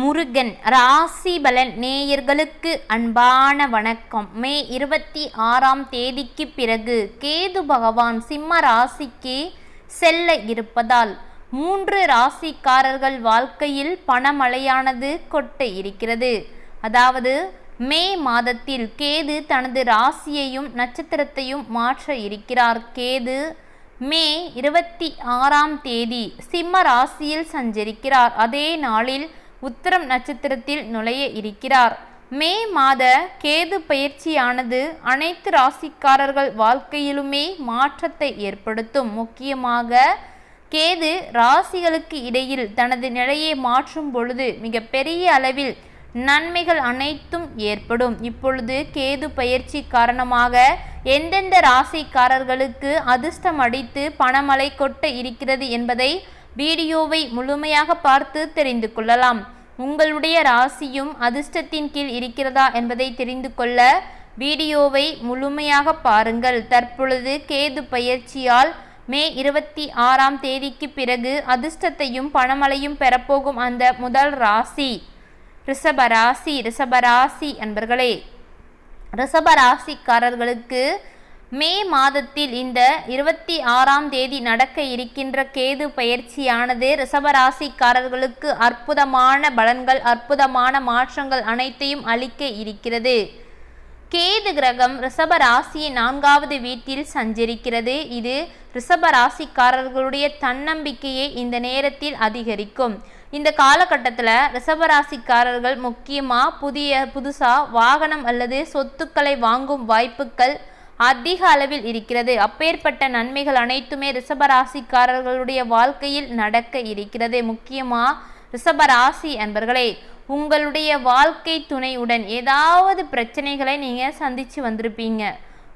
முருகன் ராசி பலன் நேயர்களுக்கு அன்பான வணக்கம். மே இருபத்தி ஆறாம் தேதிக்கு பிறகு கேது பகவான் சிம்ம ராசிக்கு செல்ல இருப்பதால் மூன்று ராசிக்காரர்கள் வாழ்க்கையில் பணமழையானது கொட்ட இருக்கிறது. அதாவது மே மாதத்தில் கேது தனது ராசியையும் நட்சத்திரத்தையும் மாற்ற இருக்கிறார். கேது மே இருபத்தி ஆறாம் தேதி சிம்ம ராசியில் சஞ்சரிக்கிறார். அதே நாளில் உத்தரம் நட்சத்திரத்தில் நுழைய இருக்கிறார். மே மாத கேது பயிற்சியானது அனைத்து ராசிக்காரர்கள் வாழ்க்கையிலுமே மாற்றத்தை ஏற்படுத்தும். முக்கியமாக கேது ராசிகளுக்கு இடையில் தனது நிலையை மாற்றும் பொழுது மிக பெரிய அளவில் நன்மைகள் அனைத்தும் ஏற்படும். இப்பொழுது கேது பயிற்சி காரணமாக எந்தெந்த ராசிக்காரர்களுக்கு அதிர்ஷ்டம் அடித்து பணமழை கொட்ட இருக்கிறது என்பதை வீடியோவை முழுமையாக பார்த்து தெரிந்து கொள்ளலாம். உங்களுடைய ராசியும் அதிர்ஷ்டத்தின் கீழ் இருக்கிறதா என்பதை தெரிந்து கொள்ள வீடியோவை முழுமையாக பாருங்கள். தற்பொழுது கேது பயிற்சியால் மே இருபத்தி ஆறாம் தேதிக்கு பிறகு அதிர்ஷ்டத்தையும் பணமழையும் பெறப்போகும் அந்த முதல் ராசி. ரிஷபராசி ரிஷபராசி அன்பர்களே. ரிஷபராசிக்காரர்களுக்கு மே மாதத்தில் இந்த இருபத்தி ஆறாம் தேதி நடக்க இருக்கின்ற கேது பயிற்சியானது ரிஷபராசிக்காரர்களுக்கு அற்புதமான பலன்கள் அற்புதமான மாற்றங்கள் அனைத்தையும் அளிக்க இருக்கிறது. கேது கிரகம் ரிஷப ராசியின் நான்காவது வீட்டில் சஞ்சரிக்கிறது. இது ரிஷப ராசிக்காரர்களுடைய தன்னம்பிக்கையை இந்த நேரத்தில் அதிகரிக்கும். இந்த காலகட்டத்தில் ரிஷபராசிக்காரர்கள் முக்கியமாக புதிய புதுசாக வாகனம் அல்லது சொத்துக்களை வாங்கும் வாய்ப்புகள் அதிக அளவில் இருக்கிறது. அப்பேற்பட்ட நன்மைகள் அனைத்துமே ரிஷபராசிக்காரர்களுடைய வாழ்க்கையில் நடக்க இருக்கிறது. முக்கியமாக ரிஷபராசி அன்பர்களே உங்களுடைய வாழ்க்கை துணையுடன் ஏதாவது பிரச்சனைகளை நீங்கள் சந்தித்து வந்திருப்பீங்க.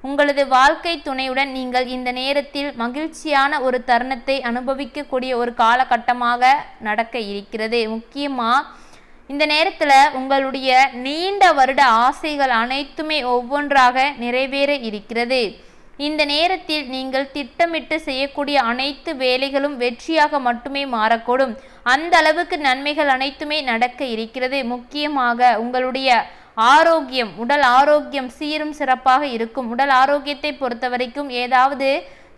உங்களது வாழ்க்கை துணையுடன் நீங்கள் இந்த நேரத்தில் மகிழ்ச்சியான ஒரு தருணத்தை அனுபவிக்கக்கூடிய ஒரு காலகட்டமாக நடக்க இருக்கிறது. முக்கியமாக இந்த நேரத்தில் உங்களுடைய நீண்ட வருட ஆசைகள் அனைத்துமே ஒவ்வொன்றாக நிறைவேற இருக்கிறது. இந்த நேரத்தில் நீங்கள் திட்டமிட்டு செய்யக்கூடிய அனைத்து வேலைகளும் வெற்றியாக மட்டுமே மாறக்கூடும். அந்த அளவுக்கு நன்மைகள் அனைத்துமே நடக்க இருக்கிறது. முக்கியமாக உங்களுடைய ஆரோக்கியம் உடல் ஆரோக்கியம் சீரும் சிறப்பாக இருக்கும். உடல் ஆரோக்கியத்தை பொறுத்த வரைக்கும் ஏதாவது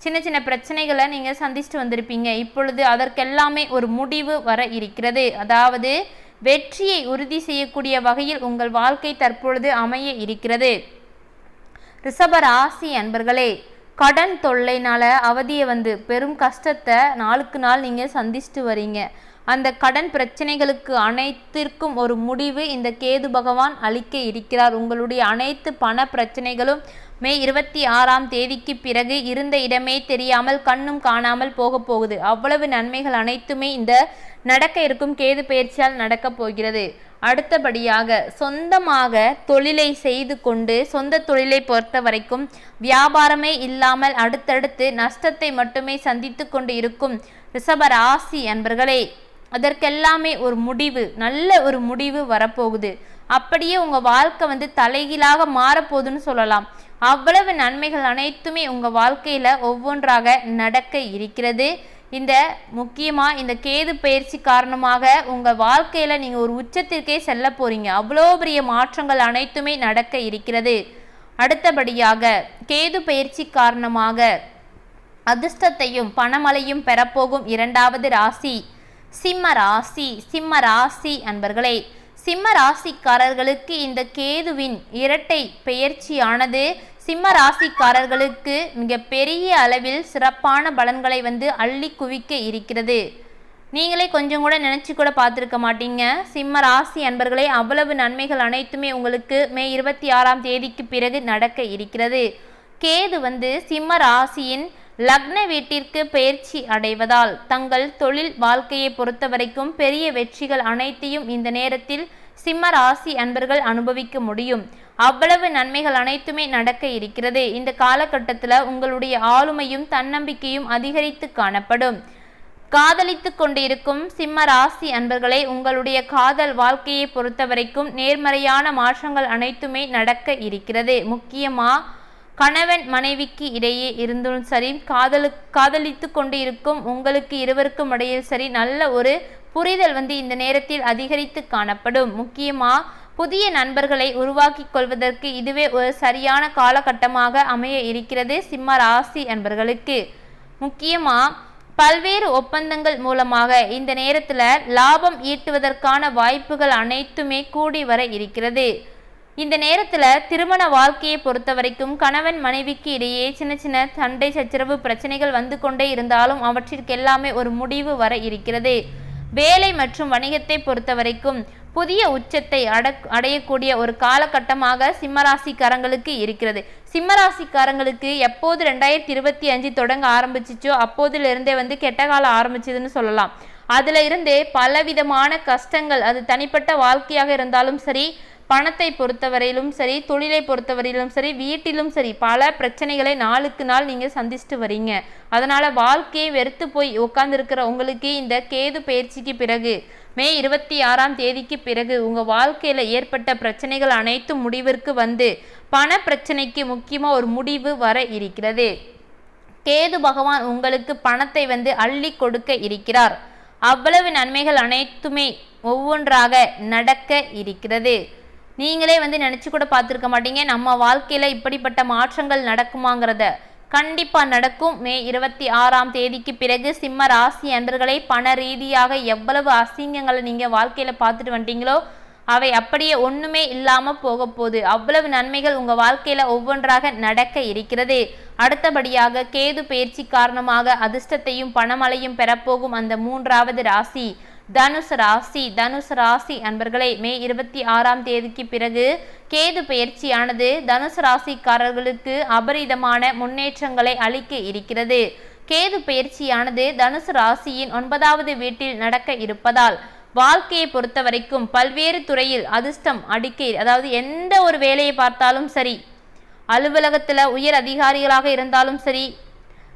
சின்ன சின்ன பிரச்சனைகளை நீங்கள் சந்திச்சுட்டு வந்திருப்பீங்க. இப்பொழுது அதற்கெல்லாமே ஒரு முடிவு வர இருக்கிறது. அதாவது வெற்றியை உறுதி செய்யக்கூடிய வகையில் உங்கள் வாழ்க்கை தற்பொழுது அமைய இருக்கிறது. ரிஷப ராசி அன்பர்களே கடன் தொல்லைனால அவதியை வந்து பெரும் கஷ்டத்தை நாளுக்கு நாள் நீங்கள் சந்திச்சுட்டு வரீங்க. அந்த கடன் பிரச்சனைகளுக்கு அனைத்திற்கும் ஒரு முடிவு. இந்த கேது பகவான் அளிக்க இருக்கிறார். உங்களுடைய அனைத்து பண பிரச்சனைகளும் மே இருபத்தி ஆறாம் தேதிக்கு பிறகு இருந்த இடமே தெரியாமல் கண்ணும் காணாமல் போக போகுது. அவ்வளவு நன்மைகள் அனைத்துமே இந்த நடக்க இருக்கும் கேது பயிற்சியால் நடக்கப் போகிறது. அடுத்தபடியாக சொந்தமாக தொழிலை செய்து கொண்டு சொந்த தொழிலை பொறுத்த வரைக்கும் வியாபாரமே இல்லாமல் அடுத்தடுத்து நஷ்டத்தை மட்டுமே சந்தித்து கொண்டு இருக்கும் ரிஷப ராசி அன்பர்களே அதற்கெல்லாமே ஒரு முடிவு நல்ல ஒரு முடிவு வரப்போகுது. அப்படியே உங்கள் வாழ்க்கை வந்து தலைகீழாக மாறப்போகுதுன்னு சொல்லலாம். அவ்வளவு நன்மைகள் அனைத்துமே உங்கள் வாழ்க்கையில் ஒவ்வொன்றாக நடக்க இருக்கிறது. இந்த முக்கியமாக இந்த கேது பயிற்சி காரணமாக உங்கள் வாழ்க்கையில் நீங்கள் ஒரு உச்சத்திற்கே செல்ல போகிறீங்க அவ்வளோ பெரிய மாற்றங்கள் அனைத்துமே நடக்க இருக்கிறது. அடுத்தபடியாக கேது பயிற்சி காரணமாக அதிர்ஷ்டத்தையும் பணமழையும் பெறப்போகும் இரண்டாவது ராசி. சிம்ம ராசி சிம்ம ராசி அன்பர்களே சிம்ம ராசிக்காரர்களுக்கு இந்த கேதுவின் இரட்டை பெயர்ச்சியானது சிம்ம ராசிக்காரர்களுக்கு மிக பெரிய அளவில் சிறப்பான பலன்களை வந்து அள்ளி குவிக்க இருக்கிறது. நீங்களே கொஞ்சம் கூட நினச்சி கூட பார்த்துருக்க மாட்டீங்க. சிம்ம ராசி அன்பர்களே அவ்வளவு நன்மைகள் அனைத்துமே உங்களுக்கு மே இருபத்தி ஆறாம் தேதிக்கு பிறகு நடக்க இருக்கிறது. கேது வந்து சிம்ம ராசியின் லக்ன வீட்டிற்கு பயிற்சி அடைவதால் தங்கள் தொழில் வாழ்க்கையை பொறுத்த வரைக்கும் பெரிய வெற்றிகள் அனைத்தையும் இந்த நேரத்தில் சிம்ம ராசி அன்பர்கள் அனுபவிக்க முடியும். அவ்வளவு நன்மைகள் அனைத்துமே நடக்க இருக்கிறது. இந்த காலகட்டத்தில் உங்களுடைய ஆளுமையும் தன்னம்பிக்கையும் அதிகரித்து காணப்படும். காதலித்து கொண்டிருக்கும் சிம்ம ராசி அன்பர்களே உங்களுடைய காதல் வாழ்க்கையை பொறுத்த வரைக்கும் நேர்மறையான மாற்றங்கள் அனைத்துமே நடக்க இருக்கிறது. முக்கியமாக கணவன் மனைவிக்கு இடையே இருந்தும் சரி காதலு காதலித்து கொண்டு இருக்கும் உங்களுக்கு இருவருக்கும் இடையில் சரி நல்ல ஒரு புரிதல் வந்து இந்த நேரத்தில் அதிகரித்து காணப்படும். முக்கியமாக புதிய நண்பர்களை உருவாக்கி கொள்வதற்கு இதுவே ஒரு சரியான காலகட்டமாக அமைய இருக்கிறது சிம்ம ராசி என்பர்களுக்கு முக்கியமாக பல்வேறு ஒப்பந்தங்கள் மூலமாக இந்த நேரத்தில் லாபம் ஈட்டுவதற்கான வாய்ப்புகள் அனைத்துமே கூடி வர இருக்கிறது. இந்த நேரத்தில் திருமண வாழ்க்கையை பொறுத்த வரைக்கும் கணவன் மனைவிக்கு இடையே சின்ன சின்ன சண்டை சச்சரவு பிரச்சனைகள் வந்து கொண்டே இருந்தாலும் அவற்றிற்கு எல்லாமே ஒரு முடிவு வர இருக்கிறது. வேலை மற்றும் வணிகத்தை பொறுத்த வரைக்கும் புதிய உச்சத்தை அட அடையக்கூடிய ஒரு காலகட்டமாக சிம்மராசிக்காரங்களுக்கு இருக்கிறது. சிம்மராசிக்காரங்களுக்கு எப்போது ரெண்டாயிரத்தி இருபத்தி அஞ்சு தொடங்க ஆரம்பிச்சிச்சோ அப்போதிலிருந்தே வந்து கெட்ட காலம் ஆரம்பிச்சதுன்னு சொல்லலாம். அதுல இருந்தே பலவிதமான கஷ்டங்கள் அது தனிப்பட்ட வாழ்க்கையாக இருந்தாலும் சரி பணத்தை பொறுத்தவரையிலும் சரி தொழிலை பொறுத்தவரையிலும் சரி வீட்டிலும் சரி பல பிரச்சனைகளை நாளுக்கு நாள் நீங்கள் சந்திச்சுட்டு வரீங்க. அதனால் வாழ்க்கையை வெறுத்து போய் உட்காந்துருக்கிற உங்களுக்கு இந்த கேது பயிற்சிக்கு பிறகு மே இருபத்தி ஆறாம் தேதிக்கு பிறகு உங்கள் வாழ்க்கையில் ஏற்பட்ட பிரச்சனைகள் அனைத்தும் முடிவிற்கு வந்து பண பிரச்சனைக்கு முக்கியமாக ஒரு முடிவு வர இருக்கிறது. கேது பகவான் உங்களுக்கு பணத்தை வந்து அள்ளி கொடுக்க இருக்கிறார். அவ்வளவு நன்மைகள் அனைத்துமே ஒவ்வொன்றாக நடக்க இருக்கிறது. நீங்களே வந்து நினச்சி கூட பார்த்துருக்க மாட்டீங்க. நம்ம வாழ்க்கையில் இப்படிப்பட்ட மாற்றங்கள் நடக்குமாங்கிறத. கண்டிப்பாக நடக்கும். மே இருபத்தி ஆறாம் தேதிக்கு பிறகு சிம்ம ராசி அன்பர்களை பண ரீதியாக எவ்வளவு அசிங்கங்களை நீங்கள் வாழ்க்கையில் பார்த்துட்டு வந்துட்டீங்களோ அவை அப்படியே ஒன்றுமே இல்லாமல் போக போகுது. அவ்வளவு நன்மைகள் உங்கள் வாழ்க்கையில் ஒவ்வொன்றாக நடக்க இருக்கிறது. அடுத்தபடியாக கேது பயிற்சி காரணமாக அதிர்ஷ்டத்தையும் பணமழையும் பெறப்போகும் அந்த மூன்றாவது ராசி. தனுசு ராசி தனுசு ராசி அன்பர்களே மே இருபத்தி ஆறாம் தேதிக்கு பிறகு கேது பயிற்சியானது தனுசு ராசிக்காரர்களுக்கு அபரிதமான முன்னேற்றங்களை அளிக்க இருக்கிறது. கேது பயிற்சியானது தனுசு ராசியின் ஒன்பதாவது வீட்டில் நடக்க இருப்பதால் வாழ்க்கையை பொறுத்த வரைக்கும் பல்வேறு துறையில் அதிர்ஷ்டம் அடிக்கை அதாவது எந்த ஒரு வேலையை பார்த்தாலும் சரி அலுவலகத்தில் உயர் அதிகாரிகளாக இருந்தாலும் சரி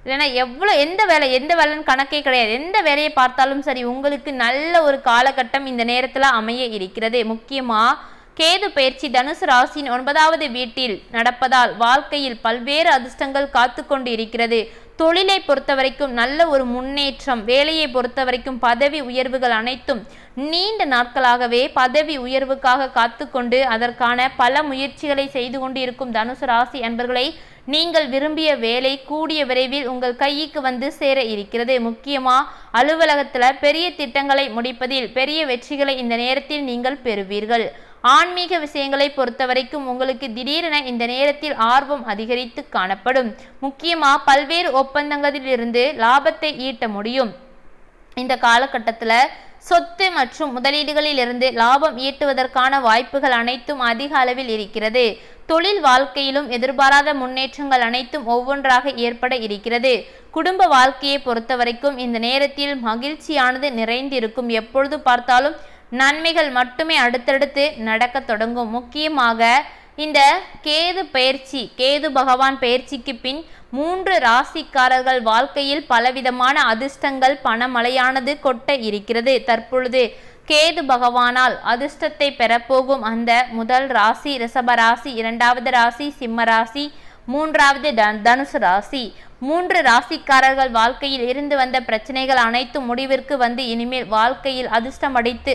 இல்லைன்னா எவ்வளோ எந்த வேலை எந்த வேலைன்னு கணக்கே கிடையாது. எந்த வேலையை பார்த்தாலும் சரி உங்களுக்கு நல்ல ஒரு காலகட்டம் இந்த நேரத்தில் அமைய இருக்கிறது. முக்கியமாக கேது பயிற்சி தனுசு ராசியின் ஒன்பதாவது வீட்டில் நடப்பதால் வாழ்க்கையில் பல்வேறு அதிர்ஷ்டங்கள் காத்து கொண்டு இருக்கிறது. தொழிலை பொறுத்த வரைக்கும் நல்ல ஒரு முன்னேற்றம் வேலையை பொறுத்த வரைக்கும் பதவி உயர்வுகள் அனைத்தும் நீண்ட நாட்களாகவே பதவி உயர்வுக்காக காத்து கொண்டு அதற்கான பல முயற்சிகளை செய்து கொண்டு இருக்கும் தனுசு ராசி அன்பர்களை நீங்கள் விரும்பிய வேலை கூடிய விரைவில் உங்கள் கைக்கு வந்து சேர இருக்கிறது. முக்கியமா அலுவலகத்தில் பெரிய திட்டங்களை முடிப்பதில் பெரிய வெற்றிகளை இந்த நேரத்தில் நீங்கள் பெறுவீர்கள். ஆன்மீக விஷயங்களை பொறுத்தவரைக்கும் உங்களுக்கு திடீரென இந்த நேரத்தில் ஆர்வம் அதிகரித்து காணப்படும். முக்கியமாக பல்வேறு ஒப்பந்தங்களிலிருந்து லாபத்தை ஈட்ட முடியும். இந்த காலகட்டத்தில் சொத்து மற்றும் முதலீடுகளில் இருந்து லாபம் ஈட்டுவதற்கான வாய்ப்புகள் அனைத்தும் அதிக அளவில் இருக்கிறது. தொழில் வாழ்க்கையிலும் எதிர்பாராத முன்னேற்றங்கள் அனைத்தும் ஒவ்வொன்றாக ஏற்பட இருக்கிறது. குடும்ப வாழ்க்கையை பொறுத்தவரைக்கும் இந்த நேரத்தில் மகிழ்ச்சியானது நிறைந்திருக்கும். எப்பொழுது பார்த்தாலும் நன்மைகள் மட்டுமே அடுத்தடுத்து நடக்க தொடங்கும். முக்கியமாக இந்த கேது பயிற்சி கேது பகவான் பயிற்சிக்கு பின் மூன்று ராசிக்காரர்கள் வாழ்க்கையில் பலவிதமான அதிர்ஷ்டங்கள் பணமழையானது கொட்ட இருக்கிறது. தற்பொழுது கேது பகவானால் அதிர்ஷ்டத்தை பெறப்போகும் அந்த முதல் ராசி ரிஷப ராசி இரண்டாவது ராசி சிம்ம ராசி மூன்றாவது தனுசு ராசி. மூன்று ராசிக்காரர்கள் வாழ்க்கையில் இருந்து வந்த பிரச்சனைகள் அனைத்தும் முடிவிற்கு வந்து இனிமேல் வாழ்க்கையில் அதிர்ஷ்டம் அடித்து